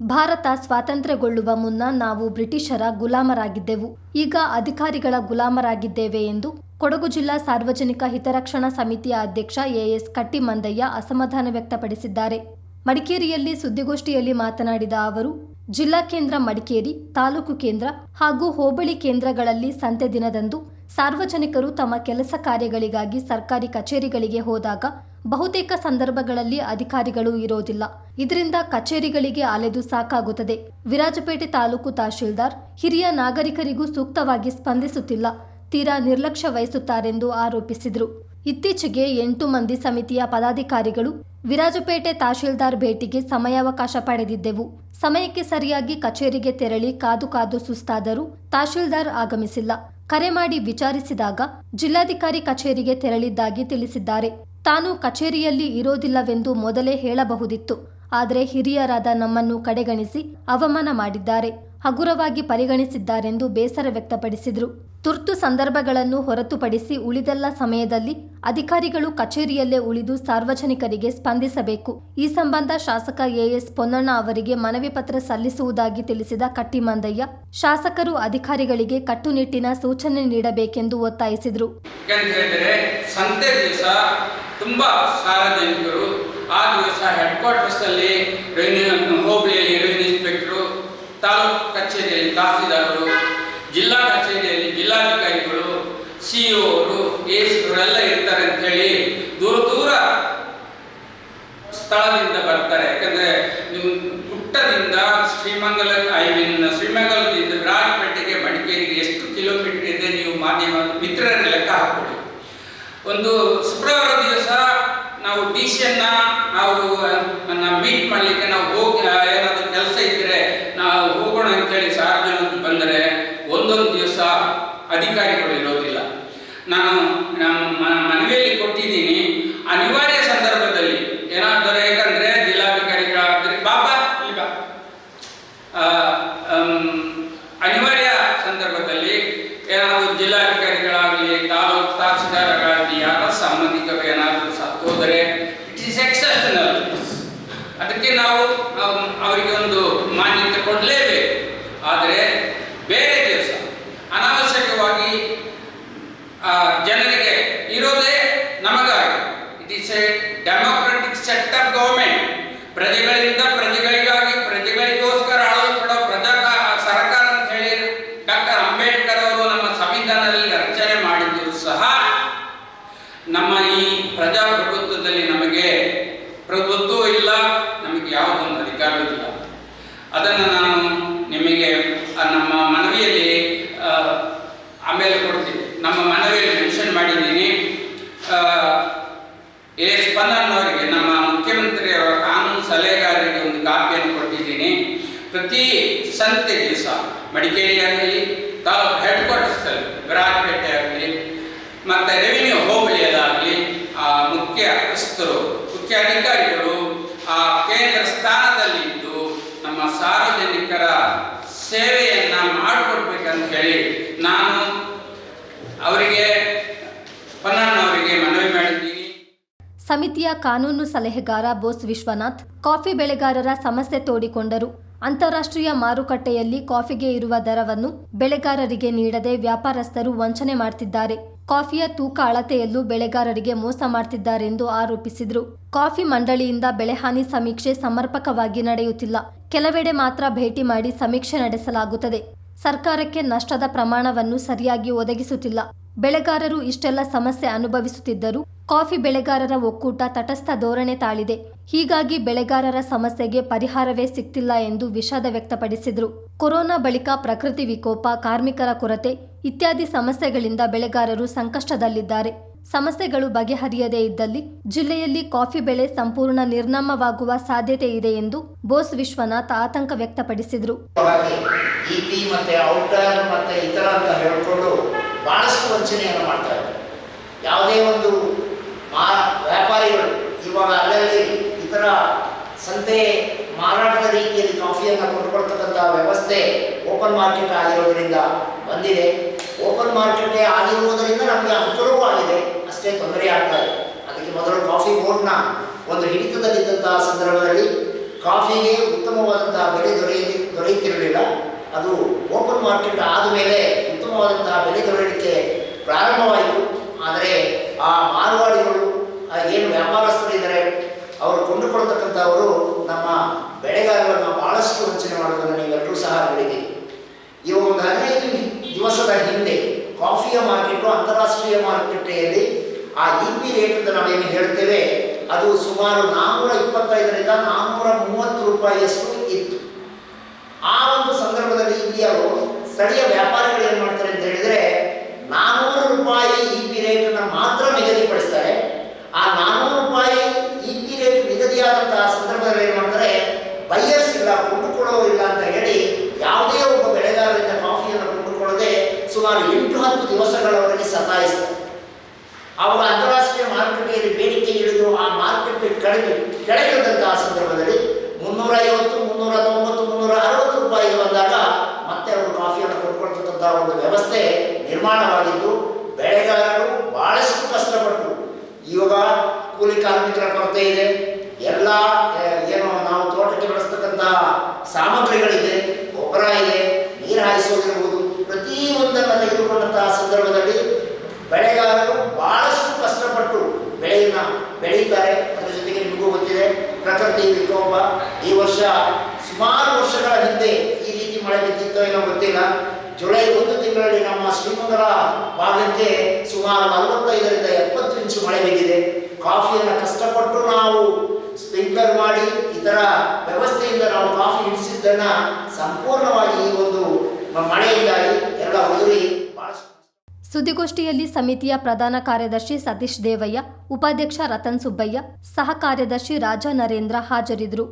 ಭಾರತ ಸ್ವಾತಂತ್ರ್ಯಗೊಳ್ಳುವ ಮುನ್ನ ನಾವು ಬ್ರಿಟಿಷರ ಗುಲಾಮರಾಗಿದ್ದೆವು. ಈಗ ಅಧಿಕಾರಿಗಳ ಗುಲಾಮರಾಗಿದ್ದೇವೆ ಎಂದು ಕೊಡಗು ಜಿಲ್ಲಾ ಸಾರ್ವಜನಿಕ ಹಿತರಕ್ಷಣಾ ಸಮಿತಿಯ ಅಧ್ಯಕ್ಷ ಎಎಸ್ ಕಟ್ಟಿಮಂದಯ್ಯ ಅಸಮಾಧಾನ ವ್ಯಕ್ತಪಡಿಸಿದ್ದಾರೆ. ಮಡಿಕೇರಿಯಲ್ಲಿ ಸುದ್ದಿಗೋಷ್ಠಿಯಲ್ಲಿ ಮಾತನಾಡಿದ ಅವರು, ಜಿಲ್ಲಾ ಕೇಂದ್ರ ಮಡಿಕೇರಿ, ತಾಲೂಕು ಕೇಂದ್ರ ಹಾಗೂ ಹೋಬಳಿ ಕೇಂದ್ರಗಳಲ್ಲಿ ಸಂತೆ ದಿನದಂದು ಸಾರ್ವಜನಿಕರು ತಮ್ಮ ಕೆಲಸ ಕಾರ್ಯಗಳಿಗಾಗಿ ಸರ್ಕಾರಿ ಕಚೇರಿಗಳಿಗೆ ಹೋದಾಗ ಬಹುತೇಕ ಸಂದರ್ಭಗಳಲ್ಲಿ ಅಧಿಕಾರಿಗಳು ಇರೋದಿಲ್ಲ. ಇದರಿಂದ ಕಚೇರಿಗಳಿಗೆ ಅಲೆದು ಸಾಕಾಗುತ್ತದೆ. ವಿರಾಜಪೇಟೆ ತಾಲೂಕು ತಹಶೀಲ್ದಾರ್ ಹಿರಿಯ ನಾಗರಿಕರಿಗೂ ಸೂಕ್ತವಾಗಿ ಸ್ಪಂದಿಸುತ್ತಿಲ್ಲ. ತೀರಾ ನಿರ್ಲಕ್ಷ್ಯ ವಹಿಸುತ್ತಾರೆಂದು ಆರೋಪಿಸಿದರು. ಇತ್ತೀಚೆಗೆ ಎಂಟು ಮಂದಿ ಸಮಿತಿಯ ಪದಾಧಿಕಾರಿಗಳು ವಿರಾಜಪೇಟೆ ತಹಶೀಲ್ದಾರ್ ಭೇಟಿಗೆ ಸಮಯಾವಕಾಶ ಪಡೆದಿದ್ದೆವು. ಸಮಯಕ್ಕೆ ಸರಿಯಾಗಿ ಕಚೇರಿಗೆ ತೆರಳಿ ಕಾದು ಕಾದು ಸುಸ್ತಾದರೂ ತಹಶೀಲ್ದಾರ್ ಆಗಮಿಸಿಲ್ಲ. ಕರೆ ಮಾಡಿ ವಿಚಾರಿಸಿದಾಗ ಜಿಲ್ಲಾಧಿಕಾರಿ ಕಚೇರಿಗೆ ತೆರಳಿದ್ದಾಗಿ ತಿಳಿಸಿದ್ದಾರೆ. ತಾನು ಕಚೇರಿಯಲ್ಲಿ ಇರೋದಿಲ್ಲವೆಂದು ಮೊದಲೇ ಹೇಳಬಹುದಿತ್ತು. ಆದರೆ ಹಿರಿಯರಾದ ನಮ್ಮನ್ನು ಕಡೆಗಣಿಸಿ ಅವಮಾನ ಮಾಡಿದ್ದಾರೆ. ಹಗುರವಾಗಿ ಪರಿಗಣಿಸಿದ್ದಾರೆಂದು ಬೇಸರ ವ್ಯಕ್ತಪಡಿಸಿದರು. ತುರ್ತು ಸಂದರ್ಭಗಳನ್ನು ಹೊರತುಪಡಿಸಿ ಉಳಿದೆಲ್ಲ ಸಮಯದಲ್ಲಿ ಅಧಿಕಾರಿಗಳು ಕಚೇರಿಯಲ್ಲೇ ಉಳಿದು ಸಾರ್ವಜನಿಕರಿಗೆ ಸ್ಪಂದಿಸಬೇಕು. ಈ ಸಂಬಂಧ ಶಾಸಕ ಎಎಸ್ ಪೊನ್ನಣ್ಣ ಅವರಿಗೆ ಮನವಿ ಪತ್ರ ಸಲ್ಲಿಸುವುದಾಗಿ ತಿಳಿಸಿದ ಕಟ್ಟಿಮಂದಯ್ಯ, ಶಾಸಕರು ಅಧಿಕಾರಿಗಳಿಗೆ ಕಟ್ಟುನಿಟ್ಟಿನ ಸೂಚನೆ ನೀಡಬೇಕೆಂದು ಒತ್ತಾಯಿಸಿದರು. ತುಂಬಾ ಸಾರ್ವಜನಿಕರು ಆ ದಿವಸ ಹೆಡ್ ಕ್ವಾರ್ಟರ್ಸ್ ಅಲ್ಲಿ ರೆವಿನ್ಯೂ ಹೋಬಳಿಯಲ್ಲಿ ರೆವಿನ್ಯೂ ಇನ್ಸ್ಪೆಕ್ಟ್ರು ತಾಲೂಕು ಕಚೇರಿಯಲ್ಲಿ ತಹಸೀಲ್ದಾರರು, ಜಿಲ್ಲಾ ಕಚೇರಿಯಲ್ಲಿ ಜಿಲ್ಲಾಧಿಕಾರಿಗಳು ಸಿಇಒ ಅವರು ಎಸ್ವರೆಲ್ಲ ಇರ್ತಾರೆ ಅಂತ ಹೇಳಿ ದೂರ ದೂರ ಸ್ಥಳದಿಂದ ಬರ್ತಾರೆ. ಯಾಕಂದ್ರೆ ನೀವು ಗುಟ್ಟದಿಂದ ಶ್ರೀಮಂಗಲ ಐ ಮೀನ್ ಶ್ರೀಮಂಗಲದಿಂದ ನಾವು ಡಿ ಮೀಟ್ ಮಾಡ್ಲಿಕ್ಕೆ ನಾವು ಹೋಗಿ ಏನಾದರೂ ಕೆಲಸ ಇದ್ರೆ ನಾವು ಹೋಗೋಣ ಅಂತೇಳಿ ಸಾರ್ವಜನಿಕರು ಬಂದರೆ ಒಂದೊಂದು ದಿವಸ ಅಧಿಕಾರಿಗಳು ಇರೋದಿಲ್ಲ. ನಾನು ನಮ್ಮ ಮನವಿಯಲ್ಲಿ ಕೊಟ್ಟಿದ್ದೀನಿ, ಅನಿವಾರ್ಯ ಸಂದರ್ಭದಲ್ಲಿ ಏನಾದರೂ ಯಾಕಂದ್ರೆ ಜಿಲ್ಲಾಧಿಕಾರಿಗಳಾದ್ರೆ ಬಾಬಾ, ಈಗ ಅನಿವಾರ್ಯ ಸಂದರ್ಭದಲ್ಲಿ ಏನಾದರೂ ಜಿಲ್ಲಾಧಿಕಾರಿಗಳಾಗಲಿ, ತಾಲೂಕು ತಹಸೀಲ್ದಾರ್ಗಳಾಗಲಿ, ಯಾರ ಸಂಬಂಧಿಕರು ಏನಾದರೂ ಸತ್ತು ಹೋದರೆ ಇಟ್ ಈಸ್ ಎಕ್ಸೆಪ್ಷನಲ್ ಅದಕ್ಕೆ ನಾವು ಅವರಿಗೆ ಒಂದು ಮಾನ್ಯತೆ ಕೊಡಲೇಬೇಕು ಆದರೆ ಬೇರೆ ದಿವಸ ಅನಾವಶ್ಯಕವಾಗಿ ಆ, ಜನರಿಗೆ ಇರೋದೇ ನಮಗಾಗಿ it is a democratic set of government ಪ್ರಜೆಗಳಿಂದ ಪ್ರಜೆಗಳಿಗಾಗಿ ಪ್ರಜೆಗಳಿಗೋಸ್ಕರ ಆಳಲ್ಪಡೋ ಪ್ರಜಾ ಸರ್ಕಾರ ಅಂತ ಹೇಳಿ ಡಾಕ್ಟರ್ ಅಂಬೇಡ್ಕರ್ ಅವರು ನಮ್ಮ ಸಂವಿಧಾನದಲ್ಲಿ ರಚನೆ ಮಾಡಿದ್ರು ಸಹ ನಮ್ಮ ಈ ಪ್ರಜಾಪ್ರಭುತ್ವದಲ್ಲಿ ನಮಗೆ ಪ್ರಭುತ್ವ ಇಲ್ಲ ನಮಗೆ ಯಾವುದೊಂದು ಅಧಿಕಾರವಿಲ್ಲ ಅದನ್ನು ನಾನು ನಿಮಗೆ ಆ ನಮ್ಮ ಮನವಿಯಲ್ಲಿ ಆ, ಆಮೇಲೆ ಕೊಡ್ತೀನಿ ನಮ್ಮ ಮನವಿಯಲ್ಲಿ ಮೆನ್ಷನ್ ಮಾಡಿದ್ದೀನಿ ಆ, ಎ ಸ್ಪಂದನವರಿಗೆ ನಮ್ಮ ಮುಖ್ಯಮಂತ್ರಿಯವರ ಕಾನೂನು ಸಲಹೆಗಾರರಿಗೆ ಒಂದು ಕೊಟ್ಟಿದ್ದೀನಿ ಪ್ರತಿ ಸಂತೆ ದಿವಸ, ಮಡಿಕೇರಿ ಆಗಲಿ ತಾಲೂಕು ಹೆಡ್ ಕ್ವಾರ್ಟರ್ಸ್ ಅಲ್ಲಿ, ವಿರಾಜಪೇಟೆ ಆಗಲಿ, ಮತ್ತು ರೆವಿನ್ಯೂ ಹೋಬಳಿಯದಾಗಲಿ ಆ ಮುಖ್ಯ ಅಸ್ತರು ಮುಖ್ಯ ಅಧಿಕಾರಿಗಳು, ಆ ಕೇಂದ್ರ ಸ್ಥಾನದಲ್ಲಿದ್ದು ನಮ್ಮ ಸಾರ್ವಜನಿಕರ ಸೇವೆಯನ್ನ ಮಾಡಿಕೊಡ್ಬೇಕಂತ ಹೇಳಿ ನಾನು ಅವರಿಗೆ ಸಮಿತಿಯ ಕಾನೂನು ಸಲಹೆಗಾರ ಬೋಸ್ ವಿಶ್ವನಾಥ್ ಕಾಫಿ ಬೆಳೆಗಾರರ ಸಮಸ್ಯೆ ತೋಡಿಕೊಂಡರು. ಅಂತಾರಾಷ್ಟ್ರೀಯ ಮಾರುಕಟ್ಟೆಯಲ್ಲಿ ಕಾಫಿಗೆ ಇರುವ ದರವನ್ನು ಬೆಳೆಗಾರರಿಗೆ ನೀಡದೆ ವ್ಯಾಪಾರಸ್ಥರು ವಂಚನೆ ಮಾಡ್ತಿದ್ದಾರೆ. ಕಾಫಿಯ ತೂಕ ಅಳತೆಯಲ್ಲೂ ಬೆಳೆಗಾರರಿಗೆ ಮೋಸ ಮಾಡ್ತಿದ್ದಾರೆಂದು ಆರೋಪಿಸಿದರು. ಕಾಫಿ ಮಂಡಳಿಯಿಂದ ಬೆಳೆಹಾನಿ ಸಮೀಕ್ಷೆ ಸಮರ್ಪಕವಾಗಿ ನಡೆಯುತ್ತಿಲ್ಲ. ಕೆಲವೆಡೆ ಮಾತ್ರ ಭೇಟಿ ಮಾಡಿ ಸಮೀಕ್ಷೆ ನಡೆಸಲಾಗುತ್ತದೆ. ಸರ್ಕಾರಕ್ಕೆ ನಷ್ಟದ ಪ್ರಮಾಣವನ್ನು ಸರಿಯಾಗಿ ಒದಗಿಸುತ್ತಿಲ್ಲ. ಬೆಳೆಗಾರರು ಇಷ್ಟೆಲ್ಲ ಸಮಸ್ಯೆ ಅನುಭವಿಸುತ್ತಿದ್ದರೂ ಕಾಫಿ ಬೆಳೆಗಾರರ ಒಕ್ಕೂಟ ತಟಸ್ಥ ಧೋರಣೆ ತಾಳಿದೆ. ಹೀಗಾಗಿ ಬೆಳೆಗಾರರ ಸಮಸ್ಯೆಗೆ ಪರಿಹಾರವೇ ಸಿಗ್ತಿಲ್ಲ ಎಂದು ವಿಷಾದ ವ್ಯಕ್ತಪಡಿಸಿದರು. ಕೊರೋನಾ ಬಳಿಕ ಪ್ರಕೃತಿ ವಿಕೋಪ, ಕಾರ್ಮಿಕರ ಕೊರತೆ ಇತ್ಯಾದಿ ಸಮಸ್ಯೆಗಳಿಂದ ಬೆಳೆಗಾರರು ಸಂಕಷ್ಟದಲ್ಲಿದ್ದಾರೆ. ಸಮಸ್ಯೆಗಳು ಬಗೆಹರಿಯದೇ ಇದ್ದಲ್ಲಿ ಜಿಲ್ಲೆಯಲ್ಲಿ ಕಾಫಿ ಬೆಳೆ ಸಂಪೂರ್ಣ ನಿರ್ನಾಮವಾಗುವ ಸಾಧ್ಯತೆ ಇದೆ ಎಂದು ಬೋಸ್ ವಿಶ್ವನಾಥ್ ಆತಂಕ ವ್ಯಕ್ತಪಡಿಸಿದರು. ಯಾವುದೇ ಒಂದು ವ್ಯಾಪಾರಿಗಳು ಇವಾಗ ಅಲ್ಲಲ್ಲಿ ಇತರ ಸಂತೆ ಮಾರಾಟದ ರೀತಿಯಲ್ಲಿ ಕಾಫಿಯನ್ನು ಕೊಂಡುಕೊಳ್ತಕ್ಕಂಥ ವ್ಯವಸ್ಥೆ ಓಪನ್ ಮಾರ್ಕೆಟ್ ಆಗಿರೋದ್ರಿಂದ ಬಂದಿದೆ. ಓಪನ್ ಮಾರ್ಕೆಟ್ ಆಗಿರುವುದರಿಂದ ನಮಗೆ ಅನುಕೂಲವಾಗಿದೆ ಅಷ್ಟೇ ತೊಂದರೆ ಆಗ್ತಾ ಇದೆ. ಅದಕ್ಕೆ ಮೊದಲು ಕಾಫಿ ಬೋರ್ಡ್ನ ಒಂದು ಹಿಡಿತದಲ್ಲಿದ್ದಂತಹ ಸಂದರ್ಭದಲ್ಲಿ ಕಾಫಿಗೆ ಉತ್ತಮವಾದಂತಹ ಬೆಲೆ ದೊರೆಯಲಿ, ದೊರೆಯುತ್ತಿರಲಿಲ್ಲ. ಅದು ಓಪನ್ ಮಾರ್ಕೆಟ್ ಆದ ಮೇಲೆ ಉತ್ತಮವಾದಂತಹ ಬೆಲೆ ದೊರೆಯಲಿಕ್ಕೆ ಪ್ರಾರಂಭವಾಯಿತು. ಆದರೆ ಆ ಮಾರುವಾಡಿಗಳು ಆ ಏನು ವ್ಯಾಪಾರಸ್ಥರಿದ್ದಾರೆ ಅವರು ಕೊಂಡುಕೊಳ್ತಕ್ಕಂಥವರು ನಮ್ಮ ಬೆಳೆಗಾರರನ್ನು ಬಹಳಷ್ಟು ವಂಚನೆ ಮಾಡೋದನ್ನು ನೀವೆಲ್ಲರೂ ಸಹ ನೋಡಿದ್ದೀರಿ ಇವಾಗ ಒಂದು ಹದಿನೈದು ದಿವಸದ ಹಿಂದೆ ಕಾಫಿಯ ಮಾರ್ಕೆಟು ಅಂತಾರಾಷ್ಟ್ರೀಯ ಮಾರುಕಟ್ಟೆಯಲ್ಲಿ ಆ ಇ ಪಿ ರೇಟ್ ಅಂತ ನಾವೇನು ಹೇಳ್ತೇವೆ, ಅದು ಸುಮಾರು ನಾನ್ನೂರ ಇಪ್ಪತ್ತೈದರಿಂದ ನಾನ್ನೂರ ಮೂವತ್ತು ರೂಪಾಯಿಯಷ್ಟು ಇತ್ತು. ಆ ಒಂದು ಸಂದರ್ಭದಲ್ಲಿ ಇಂಡಿಯಾವು ಸ್ಥಳೀಯ ವ್ಯಾಪಾರಿಗಳು ಏನು ಮಾಡ್ತಾರೆ ಅಂತ ಹೇಳಿದ್ರೆ ನಾನ್ನೂರು ರೂಪಾಯಿ ಇ ಪಿ ರೇಟನ್ನು ಮಾತ್ರ ನಿಗದಿಪಡಿಸ್ತಾರೆ. ಆ ನಾನ್ನೂರು ರೂಪಾಯಿ ಇ ಪಿ ರೇಟ್ ನಿಗದಿಯಾದಂತಹ ಸಂದರ್ಭದಲ್ಲಿ ಏನು ಮಾಡ್ತಾರೆ ಬೈಯರ್ಸ್ ಇಲ್ಲ ಕೊಂಡುಕೊಳ್ಳೋರು ಇಲ್ಲ ಅಂತ ಹೇಳಿ ಯಾವುದೇ ಒಬ್ಬ ಬೆಳೆಗಾರರಿಂದ ಕಾಫಿಯನ್ನು ಕೊಂಡುಕೊಳ್ಳದೆ ಸುಮಾರು ಎಂಟು ಹತ್ತು ದಿವಸಗಳವರೆಗೆ ಸತಾಯಿಸ್ತಾರೆ ಆವಾಗ ಅಂತಾರಾಷ್ಟ್ರೀಯ ಮಾರುಕಟ್ಟೆಯಲ್ಲಿ ಬೇಡಿಕೆ ಇಳಿದು ಆ ಮಾರುಕಟ್ಟೆ ಕಡಿಮೆ ಕೆಳಗಿರದಂತಹ ಸಂದರ್ಭದಲ್ಲಿ ಮುನ್ನೂರ ಐವತ್ತು ಮುನ್ನೂರ ತೊಂಬತ್ತು ಮುನ್ನೂರ ಅರವತ್ತು ರೂಪಾಯಿಗೆ ಬಂದಾಗ ಮತ್ತೆ ಅವರು ಕಾಫಿಯನ್ನು ಕೊಟ್ಕೊಳ್ತಕ್ಕಂತಹ ಒಂದು ವ್ಯವಸ್ಥೆ ನಿರ್ಮಾಣವಾಗಿದ್ದು, ಬೆಳೆಗಾರರು ಬಹಳಷ್ಟು ಕಷ್ಟಪಟ್ಟು, ಇವಾಗ ಕೂಲಿ ಕಾರ್ಮಿಕರ ಕೊರತೆ ಇದೆ. ಎಲ್ಲ, ಏನು ನಾವು ತೋಟಕ್ಕೆ ಬಳಸ್ತಕ್ಕಂತಹ ಸಾಮಗ್ರಿಗಳಿದೆ, ಗೊಬ್ಬರ ಇದೆ ನೀರು ಹಾಯಿಸೋದಿರ್ಬೋದು ಪ್ರತಿಯೊಂದನ್ನು ತೆಗೆದುಕೊಂಡಂತಹ ಸಂದರ್ಭದಲ್ಲಿ ಬೆಳೆಗಾರರು ಬಹಳಷ್ಟು ಕಷ್ಟಪಟ್ಟು ಬೆಳೆಯನ್ನ ಬೆಳೀತಾರೆ ಅದರ ಜೊತೆಗೆ ನಿಮಗೂ ಗೊತ್ತಿದೆ, ಪ್ರಕೃತಿ ವಿಕೋಪ. ಈ ವರ್ಷ ಸುಮಾರು ವರ್ಷಗಳ ಹಿಂದೆ ಈ ರೀತಿ ಮಳೆ ಬಿದ್ದಿತ್ತೋ ಏನೋ ಗೊತ್ತಿಲ್ಲ. ಜುಲೈ ಒಂದು ತಿಂಗಳಲ್ಲಿ ನಮ್ಮ ಶ್ರೀಮಂಗಲ ಭಾಗಕ್ಕೆ ಸುಮಾರು ನಲವತ್ತೈದರಿಂದ ಎಪ್ಪತ್ತು ಇಂಚು ಮಳೆ ಬಿದ್ದಿದೆ. ಕಾಫಿಯನ್ನು ಕಷ್ಟಪಟ್ಟು ನಾವು ಸ್ಪ್ರಿಂಕ್ಲರ್ ಮಾಡಿ ಇತರ ವ್ಯವಸ್ಥೆಯಿಂದ ನಾವು ಕಾಫಿ ಹಿಡಿಸಿದ್ದನ್ನು ಸಂಪೂರ್ಣವಾಗಿ ಈ ಒಂದು ಮಳೆಯಿಂದಾಗಿ ಎಲ್ಲ ಉದುರಿ ಸುದ್ದಿಗೋಷ್ಠಿಯಲ್ಲಿ ಸಮಿತಿಯ ಪ್ರಧಾನ ಕಾರ್ಯದರ್ಶಿ ಸತೀಶ್ ದೇವಯ್ಯ ಉಪಾಧ್ಯಕ್ಷ ರತನ್ ಸುಬ್ಬಯ್ಯ ಸಹ ಕಾರ್ಯದರ್ಶಿ ರಾಜ ನರೇಂದ್ರ ಹಾಜರಿದ್ದರು.